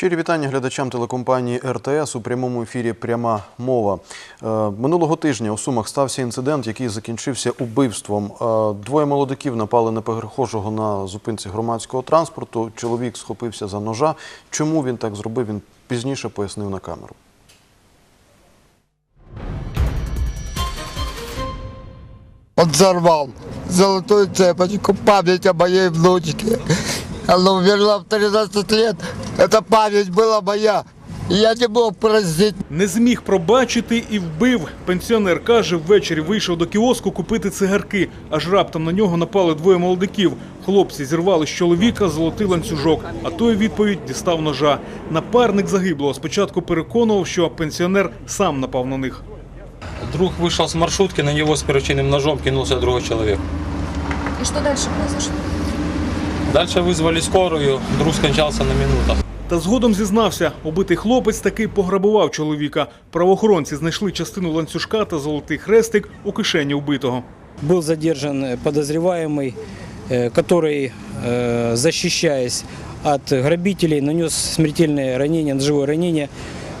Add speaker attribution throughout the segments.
Speaker 1: Щирі вітання глядачам телекомпанії РТС у прямому ефірі Пряма мова. Е, Минулого тижня у Сумах стався інцидент, який закінчився убивством. Е, Двоє молодиків напали на перехожого на зупинці громадського транспорту. Чоловік схопився за ножа. Чому він так зробив, він пізніше пояснив на камеру.
Speaker 2: Он взорвал золотую цепочку, память о моей внучке. Она умерла в 13 лет. Эта память была моя. И я не мог простить.
Speaker 3: Не зміг пробачити і вбив. Пенсіонер каже, ввечері вийшов до кіоску купити цигарки. Аж раптом на нього напали двоє молодиків. Хлопці зірвали з чоловіка золотий ланцюжок, а той у відповідь дістав ножа. Напарник загиблого спочатку переконував, що пенсіонер сам напав на них.
Speaker 4: Друг вышел с маршрутки, на него с перочинным ножом кинулся другой человек.
Speaker 5: И что дальше произошло?
Speaker 4: Дальше вызвали скорую, друг скончался на минутах.
Speaker 3: Та згодом зізнався, убитий хлопець таки пограбував чоловіка. Правоохоронці знайшли частину ланцюжка та золотий хрестик у кишені вбитого.
Speaker 6: Был задержан э, подозреваемый, э, который, э, защищаясь от грабителей, нанес смертельное ранение, ножевое ранение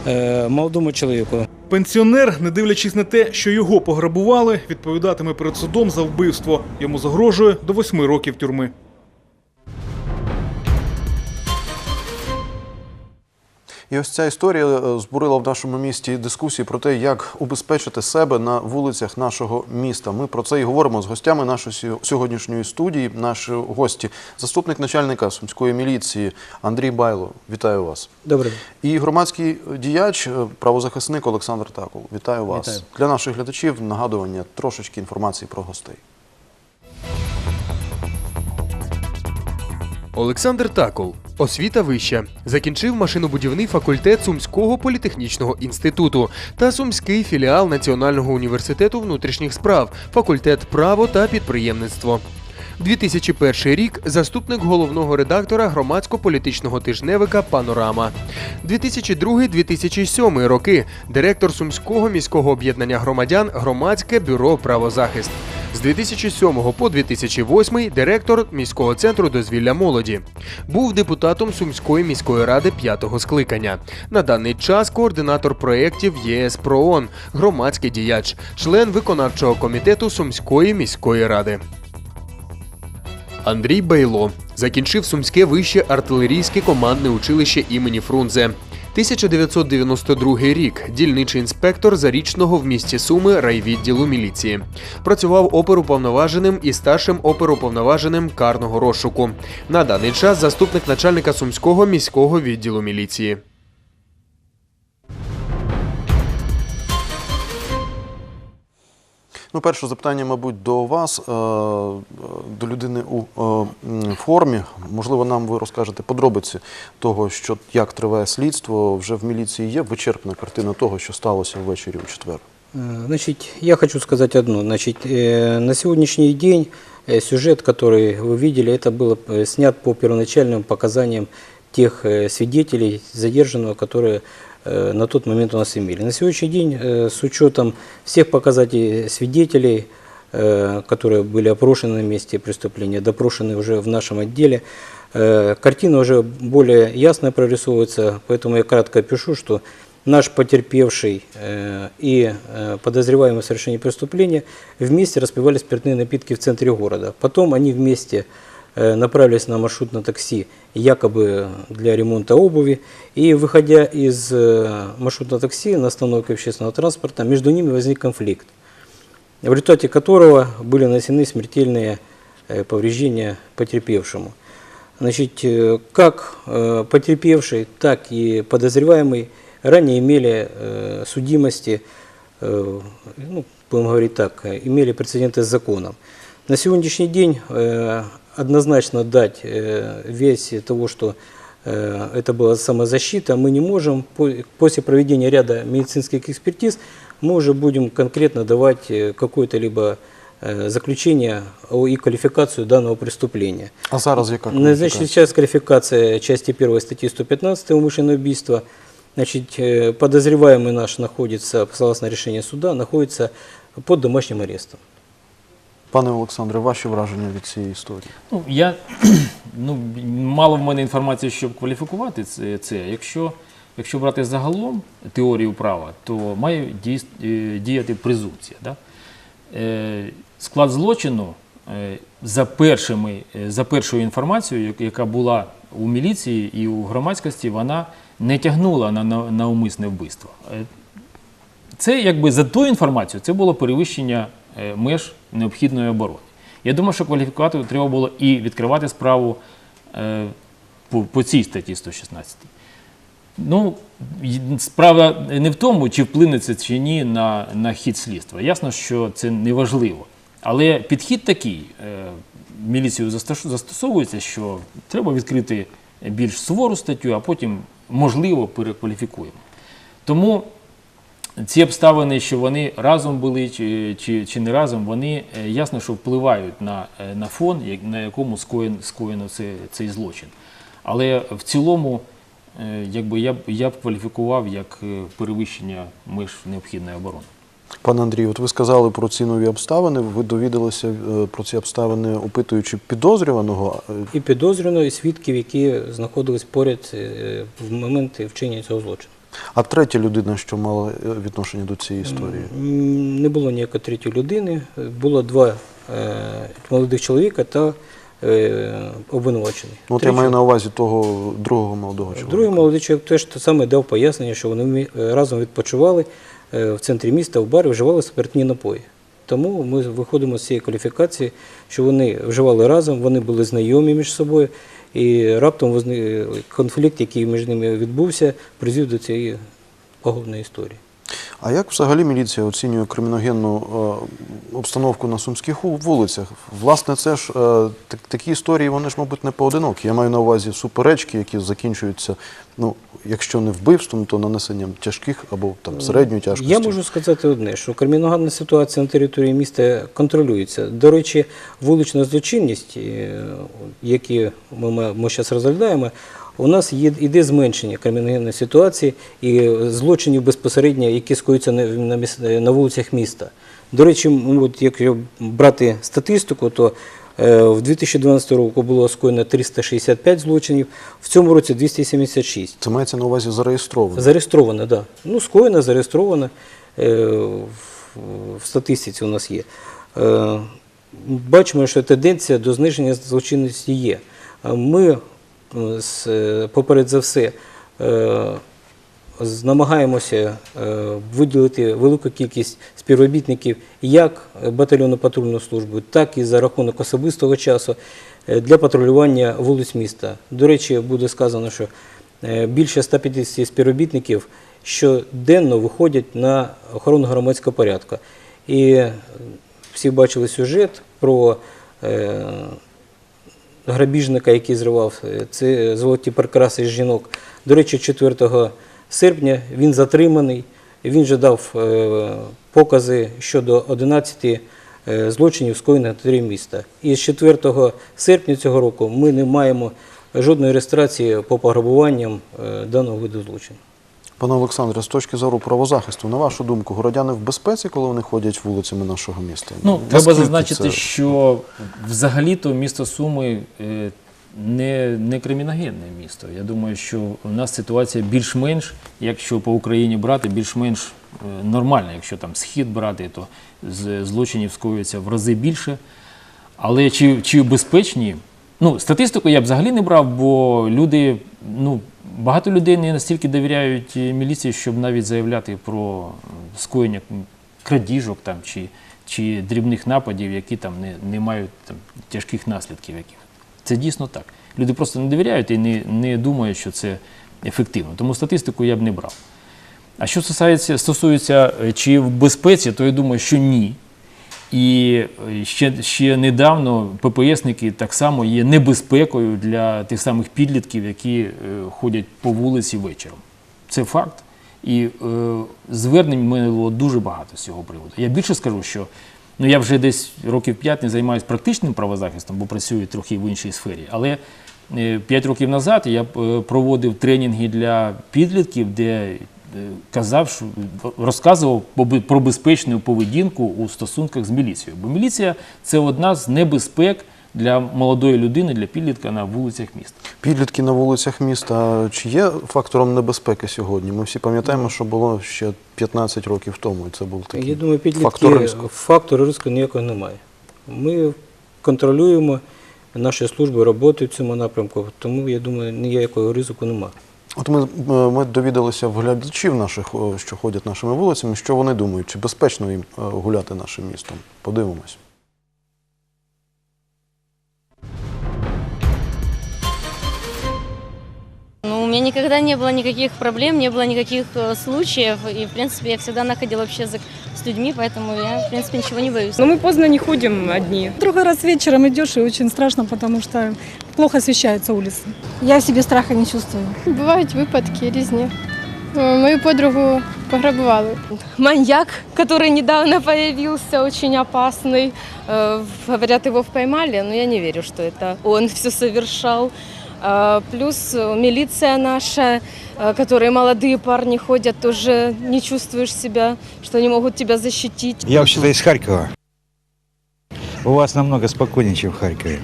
Speaker 6: э, молодому человеку.
Speaker 3: Пенсіонер, не дивлячись на те, що його пограбували, відповідатиме перед судом за вбивство. Йому загрожує до восьми років тюрми.
Speaker 1: І ось ця історія е, збурила в нашому місті дискусії про те, як убезпечити себе на вулицях нашого міста. Ми про це і говоримо з гостями нашої сьогоднішньої студії. Наші гості, заступник начальника сумської міліції Андрій Байло. Вітаю вас.
Speaker 6: Добрый
Speaker 1: І громадський діяч, е, правозахисник Олександр Такол. Вітаю вас.
Speaker 6: Вітаю.
Speaker 1: Для наших глядачів нагадування трошечки інформації про гостей.
Speaker 7: Олександр Такол, освіта вища, закінчив машинобудівний факультет Сумського політехнічного інституту та Сумський філіал Національного університету внутрішніх справ, факультет право та підприємництво. 2001 рік заступник головного редактора громадсько-політичного тижневика Панорама. 2002-2007 роки директор Сумського міського об'єднання громадян Громадське бюро правозахист. З 2007 по 2008 директор міського центру дозвілля молоді. Був депутатом Сумської міської ради п'ятого скликання. На даний час координатор проєктів ЄС ПРООН, громадський діяч, член виконавчого комітету Сумської міської ради. Андрій Байло закінчив Сумське вище артилерійське командне училище імені Фрунзе. 1992 рік дільничий інспектор зарічного в місті Суми райвідділу міліції. Працював оперуповноваженим і старшим оперуповноваженим карного розшуку. На даний час заступник начальника Сумського міського відділу міліції.
Speaker 1: Ну, перше запитання, мабуть, до вас, е, е, до людини у е, м, формі. Можливо, нам ви розкажете подробиці того, що як триває слідство. Вже в міліції є вичерпна картина того, що сталося ввечері у четвер.
Speaker 6: Э, Значит, я хочу сказать одно. Значит, э, на сегодняшний день э, сюжет, который вы видели, это было э, снят по первоначальным показаниям тех э, свидетелей задержанного, которые э, на тот момент у нас имели. На сегодняшний день, э, с учетом всех показателей свидетелей, э, которые были опрошены на месте преступления, допрошены уже в нашем отделе, э, картина уже более ясно прорисовывается, поэтому я кратко пишу, что наш потерпевший э, и э, подозреваемый в совершении преступления вместе распивали спиртные напитки в центре города. Потом они вместе э, направились на маршрут на такси, якобы для ремонта обуви. И выходя из э, маршрутного такси на остановке общественного транспорта, между ними возник конфликт, в результате которого были нанесены смертельные э, повреждения потерпевшему. Значит, э, как э, потерпевший, так и подозреваемый ранее имели э, судимости, э, ну, будем говорить так, э, имели прецеденты с законом. На сегодняшний день э, однозначно дать э, версии того, что э, это была самозащита, мы не можем. По- После проведения ряда медицинских экспертиз мы уже будем конкретно давать э, какое-то либо э, заключение о и квалификацию данного преступления.
Speaker 1: А зараз яка
Speaker 6: Ну, Значит,
Speaker 1: кваліфікація?
Speaker 6: сейчас квалификация части 1 статьи 115 умышленное убийство. Значит, э, подозреваемый наш находится, согласно решению суда, находится под домашним арестом.
Speaker 1: Пане Олександре, ваші враження від цієї історії?
Speaker 8: Ну, я, ну, мало в мене інформації, щоб кваліфікувати це. це. Якщо, якщо брати загалом теорію права, то має е, діяти презумпція. Да? Е, Склад злочину е, за, першими, за першою інформацією, яка була у міліції і у громадськості, вона не тягнула на, на, на умисне вбивство. Це якби за ту інформацію це було перевищення меж необхідної оборони. Я думаю, що кваліфікувати треба було і відкривати справу е, по, цій статті 116. Ну, справа не в тому, чи вплине це чи ні на, на хід слідства. Ясно, що це не важливо. Але підхід такий е, міліцією застос- застосовується, що треба відкрити більш сувору статтю, а потім, можливо, перекваліфікуємо. Тому ці обставини, що вони разом були чи, чи, чи не разом, вони е, ясно, що впливають на, е, на фон, на якому скоєн, скоєно це, цей злочин. Але в цілому, е, якби я б я б кваліфікував як перевищення меж необхідної оборони.
Speaker 1: Пане Андрію, от ви сказали про ці нові обставини. Ви довідалися про ці обставини, опитуючи підозрюваного.
Speaker 6: І підозрюваного, і свідків, які знаходились поряд в момент вчинення цього злочину.
Speaker 1: А третя людина, що мала е, відношення до цієї історії?
Speaker 6: Не було ніякої третьої людини. Було два е, молодих чоловіка та е, обвинувачений.
Speaker 1: Ну, от я маю на увазі того другого молодого чоловіка.
Speaker 6: Другий молодий чоловік теж те саме дав пояснення, що вони разом відпочивали в центрі міста в барі, вживали спиртні напої. Тому ми виходимо з цієї кваліфікації, що вони вживали разом, вони були знайомі між собою, і раптом конфлікт, який між ними відбувся, призвів до цієї пагубної історії.
Speaker 1: А як взагалі міліція оцінює криміногенну е, обстановку на сумських вулицях? Власне, це ж е, так- такі історії, вони ж, мабуть, не поодинокі. Я маю на увазі суперечки, які закінчуються, ну, якщо не вбивством, то нанесенням тяжких або там середньої тяжкості.
Speaker 6: Я можу сказати одне, що криміногенна ситуація на території міста контролюється. До речі, вулична злочинність, е, які ми зараз розглядаємо, у нас є іде зменшення криміногенної ситуації і злочинів безпосередньо, які скоюються на, вулицях міста. До речі, от якщо брати статистику, то е, в 2012 року було скоєно 365 злочинів, в цьому році 276.
Speaker 1: Це мається на увазі зареєстровано.
Speaker 6: Зареєстровано, так. Да. Ну, скоєно, зареєстровано е, в, статистиці у нас є. Е, бачимо, що тенденція до зниження злочинності є. Ми, поперед за все, е, намагаємося е, виділити велику кількість співробітників як батальйону патрульної служби, так і за рахунок особистого часу е, для патрулювання вулиць міста. До речі, буде сказано, що е, більше 150 співробітників щоденно виходять на охорону громадського порядку. І е, всі бачили сюжет про е, грабіжника, який зривав е, це золоті прикраси жінок. До речі, 4 серпня він затриманий. Він же дав е, покази щодо 11 е, злочинів, скоєних на території міста. І з 4 серпня цього року ми не маємо жодної реєстрації по пограбуванням даного виду злочину.
Speaker 1: Пане Олександре, з точки зору правозахисту, на вашу думку, городяни в безпеці, коли вони ходять вулицями нашого міста?
Speaker 8: Ну, треба зазначити,
Speaker 1: це-
Speaker 8: що взагалі-то місто Суми е, не, не криміногенне місто. Я думаю, що у нас ситуація більш-менш, якщо по Україні брати, більш-менш е, нормальна. Якщо там схід брати, то злочинів скоюється в рази більше. Але чи, чи безпечні? Ну, статистику я б взагалі не брав, бо люди, ну, багато людей не настільки довіряють е, міліції, щоб навіть заявляти про скоєння крадіжок там, чи, чи дрібних нападів, які там не, не мають там, тяжких наслідків. Яких. Це дійсно так. Люди просто не довіряють і не, не думають, що це ефективно. Тому статистику я б не брав. А що стосується, стосується е, чи в безпеці, то я думаю, що ні. І е, ще, ще недавно ППСники так само є небезпекою для тих самих підлітків, які е, ходять по вулиці вечором. Це факт. І е, звернень мене було дуже багато з цього приводу. Я більше скажу, що ну, я вже десь років 5 не займаюся практичним правозахистом, бо працюю трохи в іншій сфері. Але 5 років назад я е, проводив тренінги для підлітків, де казав, що розказував про безпечну поведінку у стосунках з міліцією. Бо міліція це одна з небезпек для молодої людини, для підлітка на вулицях міста.
Speaker 1: Підлітки на вулицях міста чи є фактором небезпеки сьогодні? Ми всі пам'ятаємо, що було ще 15 років тому, і це був такий
Speaker 6: Я думаю, підлітки
Speaker 1: фактор
Speaker 6: фактору ризику ніякого немає. Ми контролюємо, наші служби працюють в цьому напрямку, тому я думаю, ніякого ризику немає.
Speaker 1: От ми, е, ми довідалися в глядачів наших, о, що ходять нашими вулицями, що вони думають, чи безпечно їм е, гуляти нашим містом. Подивимось.
Speaker 9: Ну, у меня никогда не было никаких проблем, не было никаких э, случаев. И, в принципе, я всегда находила общий язык с людьми, поэтому я, в принципе, ничего не боюсь.
Speaker 10: Но мы поздно не ходим одни.
Speaker 5: Другой раз вечером идешь и очень страшно, потому что плохо освещается улица.
Speaker 9: Я в себе страха не чувствую.
Speaker 10: Бувають випадки різні. Е, Мою подругу пограбували.
Speaker 9: Маньяк, который недавно появился, очень опасный. Э, Говорят, его поймали, но я не верю, что это он все совершал. А, Плюс э, милиция наша, э, которые молодые парни ходят, тоже не чувствуешь себя, что они могут тебя защитить.
Speaker 11: Я вообще-то из Харькова. У вас намного спокойнее, чем в Харькове.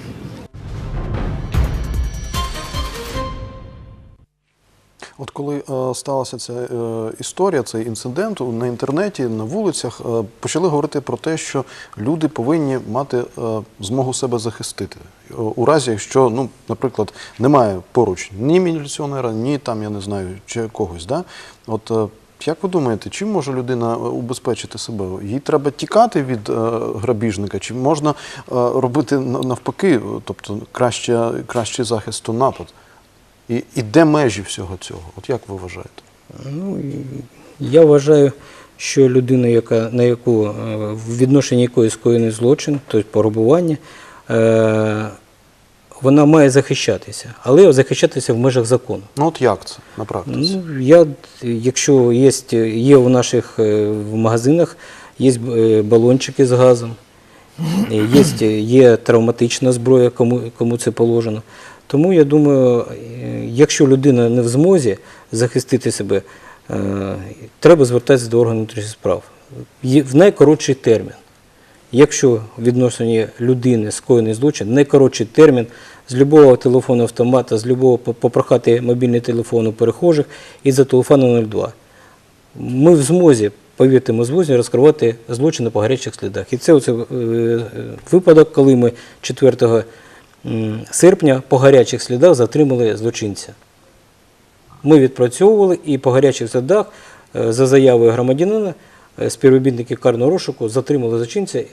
Speaker 1: От коли е, сталася ця е, історія, цей інцидент на інтернеті, на вулицях, е, почали говорити про те, що люди повинні мати е, змогу себе захистити. Е, У разі, якщо, ну, наприклад, немає поруч ні міліціонера, ні там, я не знаю, чи когось. Да? От е, як ви думаєте, чим може людина е, убезпечити себе? Їй треба тікати від е, грабіжника, чи можна е, робити на- навпаки, е, тобто краще, кращий захист то напад? І, і де межі всього цього? От як ви вважаєте?
Speaker 6: Ну, я вважаю, що людина, яка, на яку е, в відношенні якої скоєний злочин, тобто пограбування, е, вона має захищатися, але захищатися в межах закону.
Speaker 1: Ну от як це на практиці?
Speaker 6: Ну, я, якщо є, є у наших е, в магазинах є е, балончики з газом, є, є травматична зброя, кому, кому це положено. Тому я думаю, е, якщо людина не в змозі захистити себе, е, треба звертатися до органів внутрішніх справ в найкоротший термін. Якщо в відношенні людини скоєний злочин, найкоротший термін з любого телефону автомата, з по- попрохати мобільний телефон у перехожих і за телефоном 02. Ми в змозі, повірте, ми в змозі розкривати злочини по гарячих слідах. І це е, випадок, коли ми 4 м, серпня по гарячих слідах затримали злочинця. Ми відпрацьовували і по гарячих слідах е, за заявою громадянина е, співробітники карного розшуку затримали злочинця.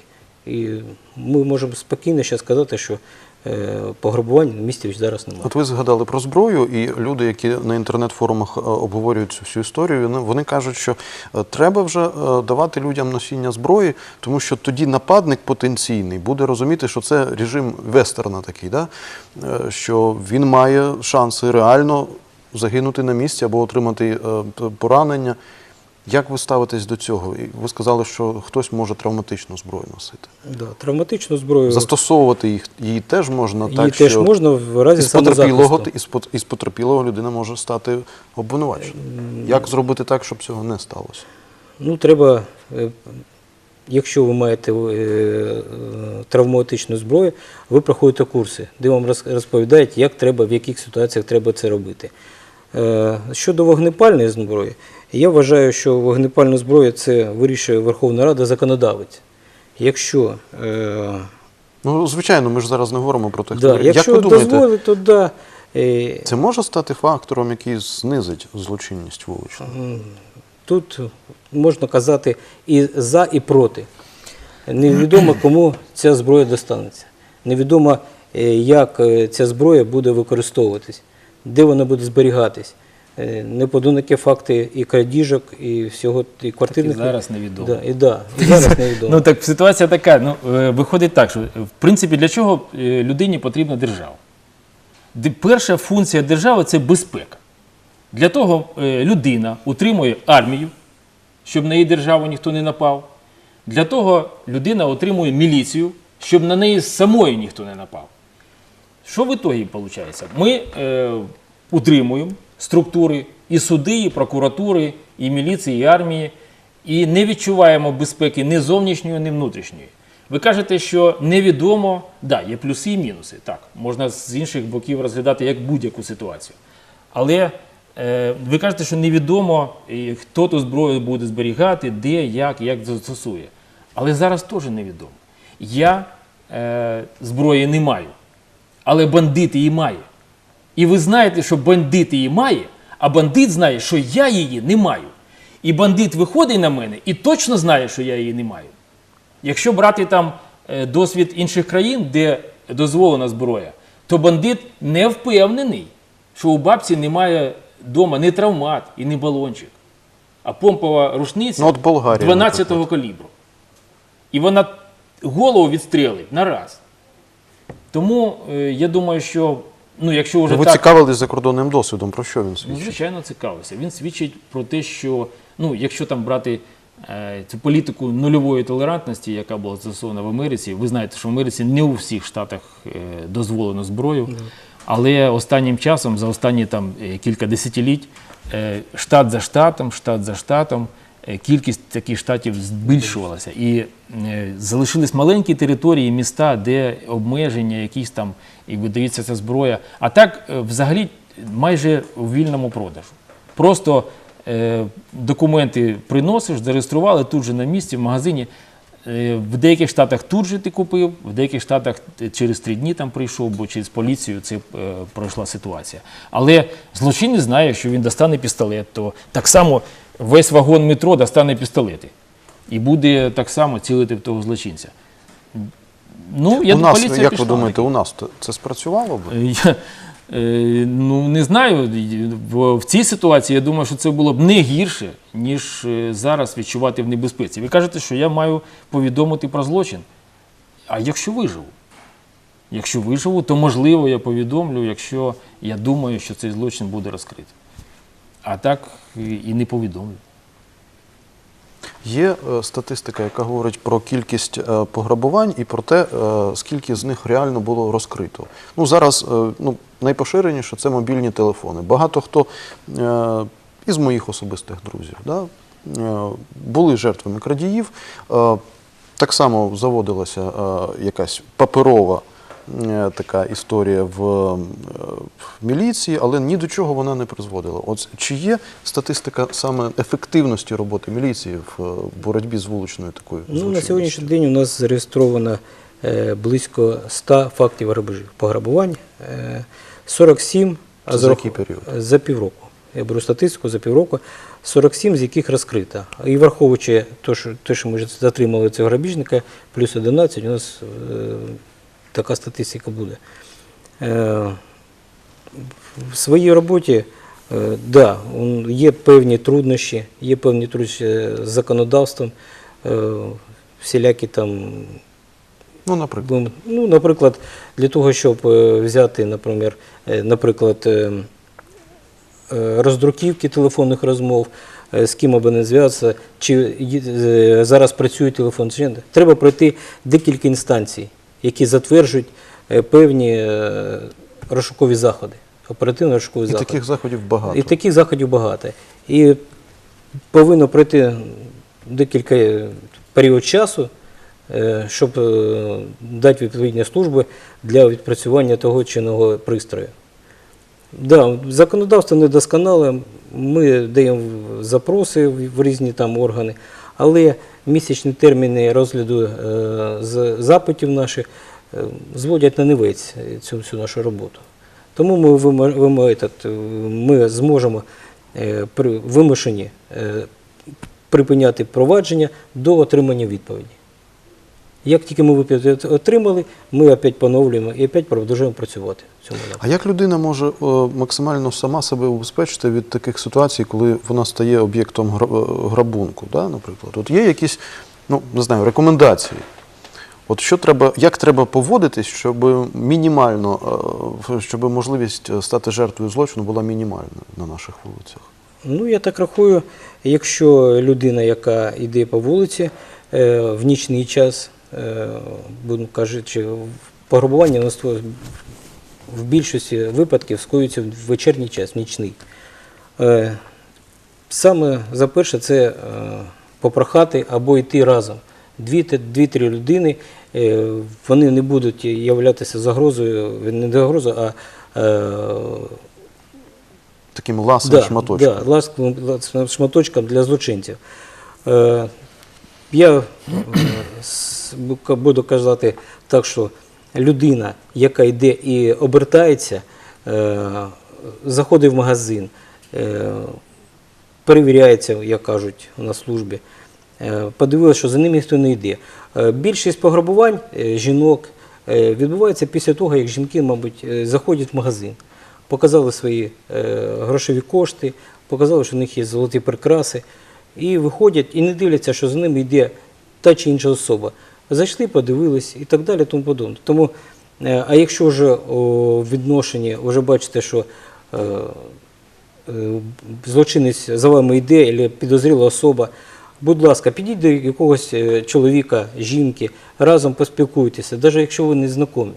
Speaker 6: І ми можемо спокійно ще сказати, що е, пограбувань в зараз немає.
Speaker 1: От ви згадали про зброю, і люди, які на інтернет-форумах е, обговорюють цю всю історію, вони, кажуть, що е, треба вже давати людям носіння зброї, тому що тоді нападник потенційний буде розуміти, що це режим вестерна такий, да? Що він має шанси реально загинути на місці або отримати поранення. Як ви ставитесь до цього? Ви сказали, що хтось може травматичну зброю носити.
Speaker 6: Да, травматичну зброю
Speaker 1: Застосовувати їх її теж можна
Speaker 6: її
Speaker 1: так,
Speaker 6: теж
Speaker 1: що
Speaker 6: можна в разі
Speaker 1: із потерпілого, із, потерпілого людина може стати обвинуваченим. Як зробити так, щоб цього не сталося?
Speaker 6: Ну, треба, е, якщо ви маєте е, е, травматичну зброю, ви проходите курси, де вам розповідають, як треба, в яких ситуаціях треба це робити. Щодо вогнепальної зброї, я вважаю, що вогнепальну зброю це вирішує Верховна Рада законодавець. Якщо, е,
Speaker 1: Ну, звичайно, ми ж зараз не говоримо про тих.
Speaker 6: да,
Speaker 1: Як
Speaker 6: якщо
Speaker 1: ви думаєте,
Speaker 6: дозволить, то да. Е,
Speaker 1: це може стати фактором, який знизить злочинність вуличну?
Speaker 6: Тут можна казати і за, і проти. Невідомо, кому ця зброя достанеться. Невідомо, е, як е, ця зброя буде використовуватись, де вона буде зберігатись. Е, Неподумки факти і крадіжок, і всього, і квартирних.
Speaker 8: І зараз невідомо.
Speaker 6: Да, і, да, і зараз невідомо.
Speaker 8: Ну так ситуація така. Ну е, виходить так, що в принципі для чого е, людині потрібна держава? Перша функція держави це безпека. Для того людина утримує армію, щоб на її державу ніхто не напав. Для того людина отримує міліцію, щоб на неї самої ніхто не напав. Що в ітогі виходить? Ми е, утримуємо структури і суди, і прокуратури, і міліції, і армії, і не відчуваємо безпеки ні зовнішньої, ні внутрішньої. Ви кажете, що невідомо, да, є плюси і мінуси. Так, можна з інших боків розглядати як будь-яку ситуацію. Але е, ви кажете, що невідомо, хто ту зброю буде зберігати, де, як, як застосує. Але зараз теж невідомо. Я е, зброї не маю, але бандит її має. І ви знаєте, що бандит її має, а бандит знає, що я її не маю. І бандит виходить на мене і точно знає, що я її не маю. Якщо брати там е, досвід інших країн, де дозволена зброя, то бандит не впевнений, що у бабці немає вдома ні травмат і ні балончик, а помпова рушниця
Speaker 1: Ну,
Speaker 8: 12-го калібру. І вона голову відстрелить на раз. Тому е, я думаю, що ну, якщо вже
Speaker 1: Ви
Speaker 8: так.
Speaker 1: цікавились закордонним досвідом, про що він
Speaker 8: Ну, звичайно, цікавився. Він свідчить про те, що ну, якщо там брати е, цю політику нульової толерантності, яка була застосована в Америці, ви знаєте, що в Америці не у всіх штатах е, дозволено зброю. Але останнім часом, за останні там е, кілька десятиліть, е, штат за штатом, штат за штатом, кількість таких штатів збільшувалася. І е, залишились маленькі території, міста, де обмеження, якісь там, і видається ця зброя. А так, е, взагалі, майже у вільному продажу. Просто е, документи приносиш, зареєстрували тут же на місці, в магазині. Е, В деяких штатах тут же ти купив, в деяких штатах через три дні там прийшов, бо через поліцію це е, пройшла ситуація. Але злочинець знає, що він достане пістолет, то так само весь вагон метро достане пістолети. І буде так само цілити в того злочинця. Ну, я
Speaker 1: у нас,
Speaker 8: поліція
Speaker 1: як
Speaker 8: пішла
Speaker 1: ви думаєте, у нас це спрацювало б?
Speaker 8: Е, Я, е, ну, не знаю. В, в цій ситуації я думаю, що це було б не гірше, ніж е, зараз відчувати в небезпеці. Ви кажете, що я маю повідомити про злочин. А якщо виживу? Якщо виживу, то можливо я повідомлю, якщо я думаю, що цей злочин буде розкритий. А так і не повідомлю.
Speaker 1: Є е, статистика, яка говорить про кількість е, пограбувань і про те, е, скільки з них реально було розкрито. Ну зараз ну, найпоширеніше це мобільні телефони. Багато хто із моїх особистих друзів да, були жертвами крадіїв. Так само заводилася якась паперова така історія в, е, в міліції, але ні до чого вона не призводила. От чи є статистика саме ефективності роботи міліції в е, боротьбі з вуличною такою?
Speaker 6: Ну, на сьогоднішній день у нас зареєстровано е, близько 100 фактів грабежів, пограбувань, е, 47 а
Speaker 1: за який період?
Speaker 6: За півроку. Я беру статистику за півроку, 47 з яких розкрито. І враховуючи те, що, що ми затримали цього грабіжника, плюс 11, у нас е, така статистика буде. Е, в своїй роботі е, да, є певні труднощі, є певні труднощі з законодавством, е, всілякі там
Speaker 1: Ну, наприклад.
Speaker 6: Ну, наприклад, для того, щоб е, взяти, наприклад, е, наприклад, е, е, роздруківки телефонних розмов, е, з ким аби не зв'язатися, чи е, зараз працює телефон, треба пройти декілька інстанцій, які затверджують е, певні е, розшукові заходи, оперативно-розшукові
Speaker 1: І
Speaker 6: заходи.
Speaker 1: таких заходів багато.
Speaker 6: І таких заходів багато. І повинно пройти декілька е, період часу, щоб дати відповідні служби для відпрацювання того чи іного пристрою. Да, законодавство недосконале, ми даємо запроси в різні там органи, але місячні терміни розгляду е, запитів наших е, зводять на невець цю всю нашу роботу. Тому ми, е, ми зможемо вимушені припиняти провадження до отримання відповіді. Як тільки ми відповідь отримали, ми опять поновлюємо і опять продовжуємо працювати в цьому напрямку.
Speaker 1: А як людина може е, максимально сама себе убезпечити від таких ситуацій, коли вона стає об'єктом е, грабунку, да, наприклад? От є якісь, ну не знаю, рекомендації. От що треба, як треба поводитись, щоб мінімально, е, щоб можливість стати жертвою злочину була мінімальною на наших вулицях?
Speaker 6: Ну, я так рахую, якщо людина, яка йде по вулиці в нічний час, будемо кажучи, пограбування в більшості випадків скоюється в вечірній час, в нічний. Е, Саме за перше це е, попрохати або йти разом. Дві- Дві-три людини, е, вони не будуть являтися загрозою, не загрозою, а е,
Speaker 1: Таким ласим шматочком.
Speaker 6: Да, ласковим шматочком для злочинців. Я е, буду казати так, що людина, яка йде і обертається, е, заходить в магазин, е, перевіряється, як кажуть на службі, подивилися, що за ним ніхто не йде. Більшість пограбувань жінок відбувається після того, як жінки, мабуть, заходять в магазин, показали свої грошові кошти, показали, що в них є золоті прикраси, і виходять і не дивляться, що за ними йде та чи інша особа. Зайшли, подивились і так далі, тому подобне. Тому, е, а якщо вже в відношенні вже бачите, що е, е, злочинець за вами йде, або підозріла особа, будь ласка, підіть до якогось чоловіка, жінки, разом поспілкуйтеся, навіть якщо ви не знайомі.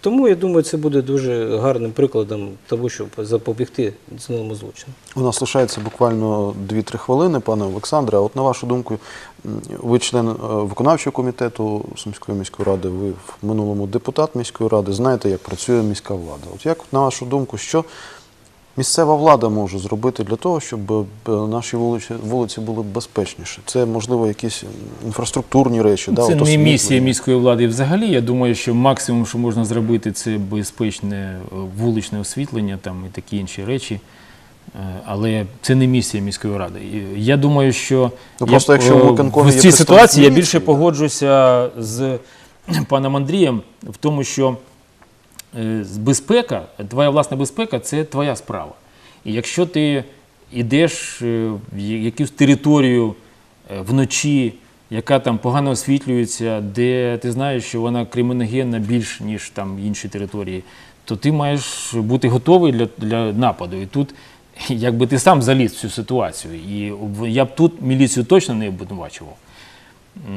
Speaker 6: Тому я думаю, це буде дуже гарним прикладом того, щоб запобігти цьому злочину.
Speaker 1: У нас лишається буквально 2-3 хвилини, пане Олександре. А от на вашу думку, ви член е, виконавчого комітету Сумської міської ради, ви в минулому депутат міської ради, знаєте, як працює міська влада. От як, на вашу думку, що місцева влада може зробити для того, щоб е, наші вулиці, вулиці були безпечніші? Це, можливо, якісь інфраструктурні речі,
Speaker 8: Це
Speaker 1: от
Speaker 8: не місія міської влади взагалі. Я думаю, що максимум, що можна зробити, це безпечне е, вуличне освітлення там, і такі інші речі. Е, Але це не місія міської ради. Я думаю, що
Speaker 1: Ну, просто
Speaker 8: я,
Speaker 1: якщо в
Speaker 8: в цій ситуації я більше погоджуся з паном Андрієм в тому, що безпека, твоя власна безпека це твоя справа. І якщо ти йдеш е, в якусь територію е, вночі, яка там погано освітлюється, де ти знаєш, що вона криміногенна більш, ніж там інші території, то ти маєш бути готовий для, для нападу. І тут якби ти сам заліз в цю ситуацію. І я б тут міліцію точно не обвинувачував.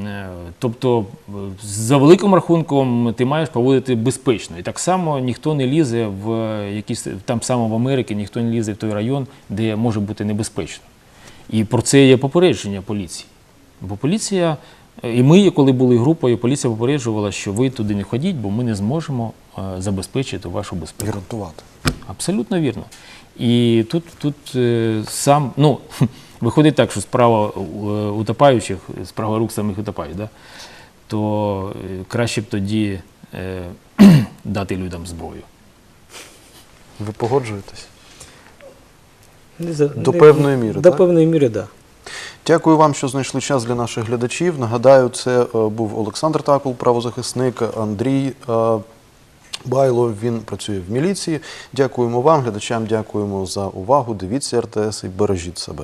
Speaker 8: Е, Тобто, е, за великим рахунком, ти маєш поводити безпечно. І так само ніхто не лізе в якісь там само в Америці, ніхто не лізе в той район, де може бути небезпечно. І про це є попередження поліції. Бо поліція, е, і ми, коли були групою, поліція попереджувала, що ви туди не ходіть, бо ми не зможемо е, забезпечити вашу безпеку.
Speaker 1: Гарантувати.
Speaker 8: Абсолютно вірно. І тут, тут е, сам, ну, виходить так, що справа е, утопаючих, справа рук самих утопаючих, да? то е, краще б тоді е, дати людям зброю.
Speaker 1: Ви погоджуєтесь?
Speaker 6: Не за-
Speaker 1: До
Speaker 6: не-
Speaker 1: певної міри,
Speaker 6: До
Speaker 1: так?
Speaker 6: певної міри, так. Да.
Speaker 1: Дякую вам, що знайшли час для наших глядачів. Нагадаю, це е, був Олександр Такул, правозахисник, Андрій е, Байло. Він працює в міліції. Дякуємо вам, глядачам. Дякуємо за увагу. Дивіться РТС і бережіть себе.